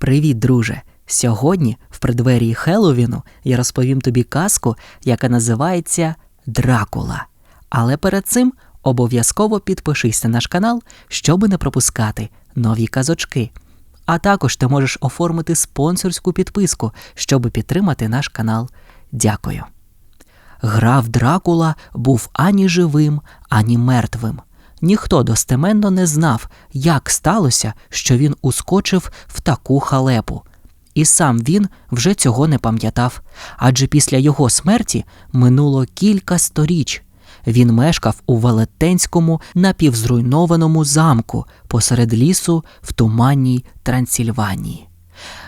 Привіт, друже! Сьогодні, в преддверії Хеллоуіну, я розповім тобі казку, яка називається Дракула. Але перед цим обов'язково підпишись на наш канал, щоби не пропускати нові казочки. А також ти можеш оформити спонсорську підписку, щоб підтримати наш канал. Дякую. Граф Дракула був ані живим, ані мертвим. Ніхто достеменно не знав, як сталося, що він ускочив в таку халепу. І сам він вже цього не пам'ятав, адже після його смерті минуло кілька сторіч. Він мешкав у велетенському напівзруйнованому замку посеред лісу в туманній Трансильванії.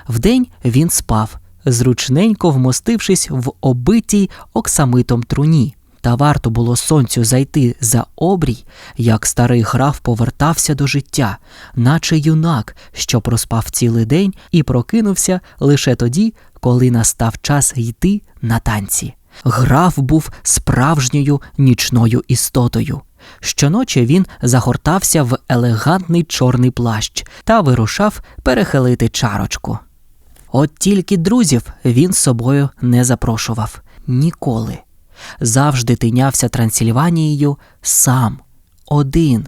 Вдень він спав, зручненько вмостившись в обитій оксамитом труні. Та варто було сонцю зайти за обрій, як старий граф повертався до життя, наче юнак, що проспав цілий день і прокинувся лише тоді, коли настав час йти на танці. Граф був справжньою нічною істотою. Щоночі він загортався в елегантний чорний плащ та вирушав перехилити чарочку. От тільки друзів він з собою не запрошував ніколи. Завжди тинявся Трансильванією сам, один,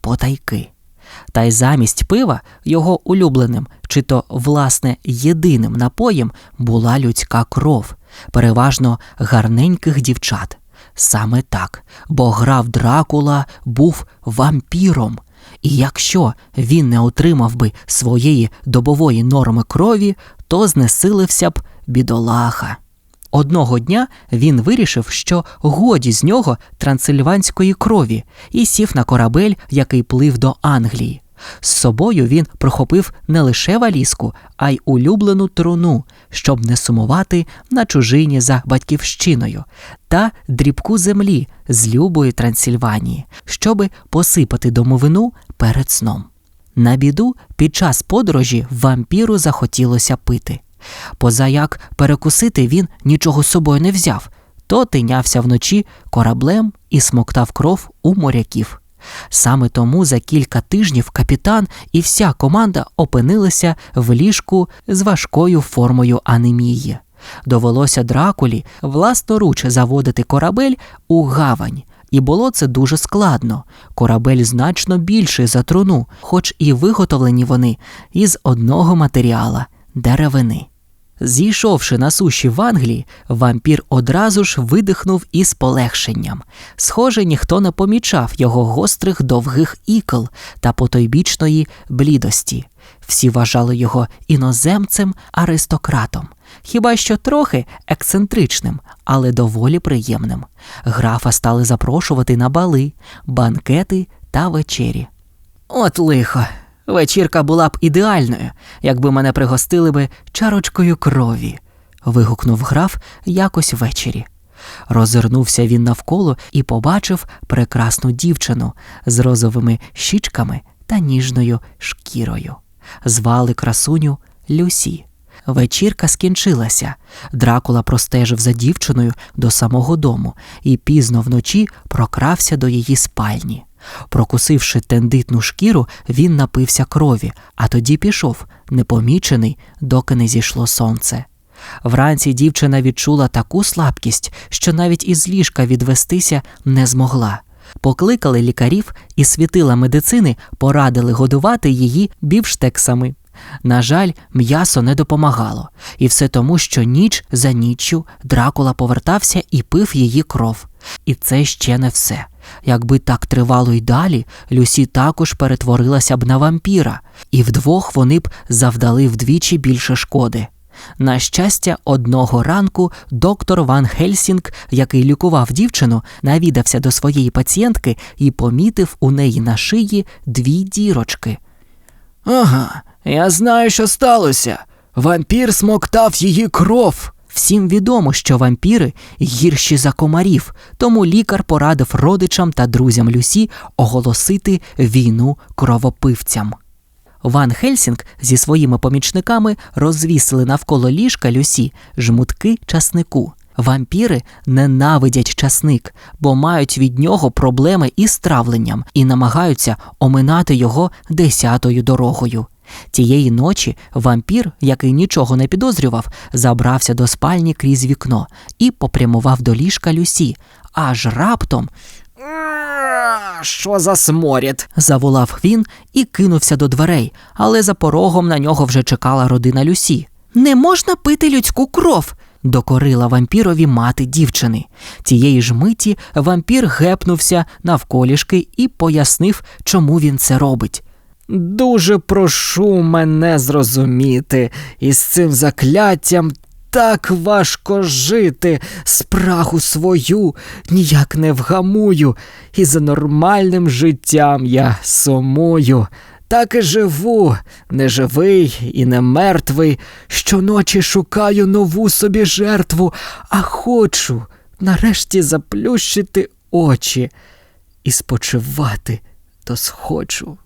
потайки. Та й замість пива його улюбленим, чи то, власне, єдиним напоєм була людська кров, переважно гарненьких дівчат. Саме так, бо граф Дракула був вампіром, і якщо він не отримав би своєї добової норми крові, то знесилився б бідолаха. Одного дня він вирішив, що годі з нього трансильванської крові, і сів на корабель, який плив до Англії. З собою він прохопив не лише валізку, а й улюблену труну, щоб не сумувати на чужині за батьківщиною, та дрібку землі з любої Трансильванії, щоби посипати домовину перед сном. На біду під час подорожі вампіру захотілося пити. Позаяк перекусити він нічого з собою не взяв, то тинявся вночі кораблем і смоктав кров у моряків. Саме тому за кілька тижнів капітан і вся команда опинилися в ліжку з важкою формою анемії. Довелося дракулі власноруч заводити корабель у гавань, і було це дуже складно. Корабель значно більший за труну, хоч і виготовлені вони із одного матеріала деревини. Зійшовши на суші в Англії, вампір одразу ж видихнув із полегшенням. Схоже, ніхто не помічав його гострих довгих ікл та потойбічної блідості. Всі вважали його іноземцем аристократом, хіба що трохи ексцентричним, але доволі приємним. Графа стали запрошувати на бали, банкети та вечері. От лихо. Вечірка була б ідеальною, якби мене пригостили би чарочкою крові. вигукнув граф якось ввечері. Розвернувся він навколо і побачив прекрасну дівчину з розовими щічками та ніжною шкірою. Звали красуню Люсі. Вечірка скінчилася. Дракула простежив за дівчиною до самого дому і пізно вночі прокрався до її спальні. Прокусивши тендитну шкіру, він напився крові, а тоді пішов, непомічений, доки не зійшло сонце. Вранці дівчина відчула таку слабкість, що навіть із ліжка відвестися не змогла. Покликали лікарів і світила медицини порадили годувати її бівштексами. На жаль, м'ясо не допомагало, і все тому, що ніч за ніччю Дракула повертався і пив її кров. І це ще не все. Якби так тривало й далі, Люсі також перетворилася б на вампіра, і вдвох вони б завдали вдвічі більше шкоди. На щастя, одного ранку доктор Ван Хельсінг, який лікував дівчину, навідався до своєї пацієнтки і помітив у неї на шиї дві дірочки. Ага, я знаю, що сталося. Вампір смоктав її кров. Всім відомо, що вампіри гірші за комарів, тому лікар порадив родичам та друзям Люсі оголосити війну кровопивцям. Ван Хельсінг зі своїми помічниками розвісили навколо ліжка Люсі жмутки часнику. Вампіри ненавидять часник, бо мають від нього проблеми із травленням і намагаються оминати його десятою дорогою. Тієї ночі вампір, який нічого не підозрював, забрався до спальні крізь вікно і попрямував до ліжка Люсі, аж раптом Що за сморід? заволав він і кинувся до дверей, але за порогом на нього вже чекала родина Люсі. Не можна пити людську кров. Докорила вампірові мати дівчини. Тієї ж миті вампір гепнувся навколішки і пояснив, чому він це робить. Дуже прошу мене зрозуміти, із цим закляттям так важко жити, спрагу свою ніяк не вгамую, і за нормальним життям я сумую. Так і живу, не живий і не мертвий. Щоночі шукаю нову собі жертву, а хочу нарешті заплющити очі і спочивати то схочу.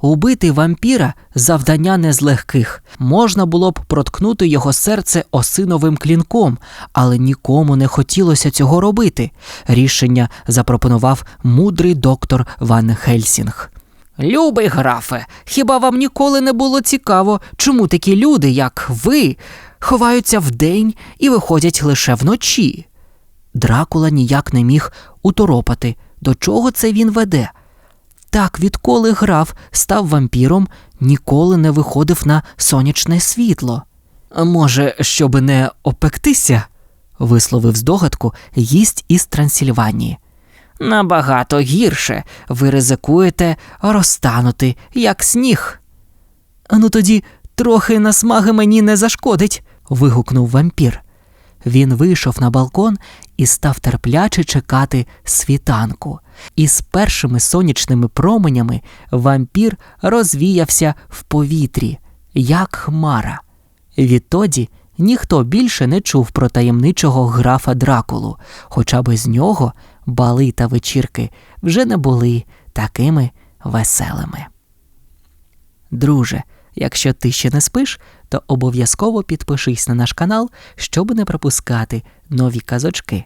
Убити вампіра завдання не з легких. Можна було б проткнути його серце осиновим клінком, але нікому не хотілося цього робити. Рішення запропонував мудрий доктор Ван Хельсінг. Любий графе, хіба вам ніколи не було цікаво, чому такі люди, як ви, ховаються вдень і виходять лише вночі? Дракула ніяк не міг уторопати, до чого це він веде. Так, відколи граф став вампіром, ніколи не виходив на сонячне світло. Може, щоб не опектися? висловив здогадку гість із Трансильванії. Набагато гірше ви ризикуєте розтанути, як сніг. Ну тоді трохи насмаги мені не зашкодить. вигукнув вампір. Він вийшов на балкон і став терпляче чекати світанку. І з першими сонячними променями вампір розвіявся в повітрі, як хмара. Відтоді ніхто більше не чув про таємничого графа Дракулу, хоча без нього бали та вечірки вже не були такими веселими. Друже, якщо ти ще не спиш, то обов'язково підпишись на наш канал, щоб не пропускати нові казочки.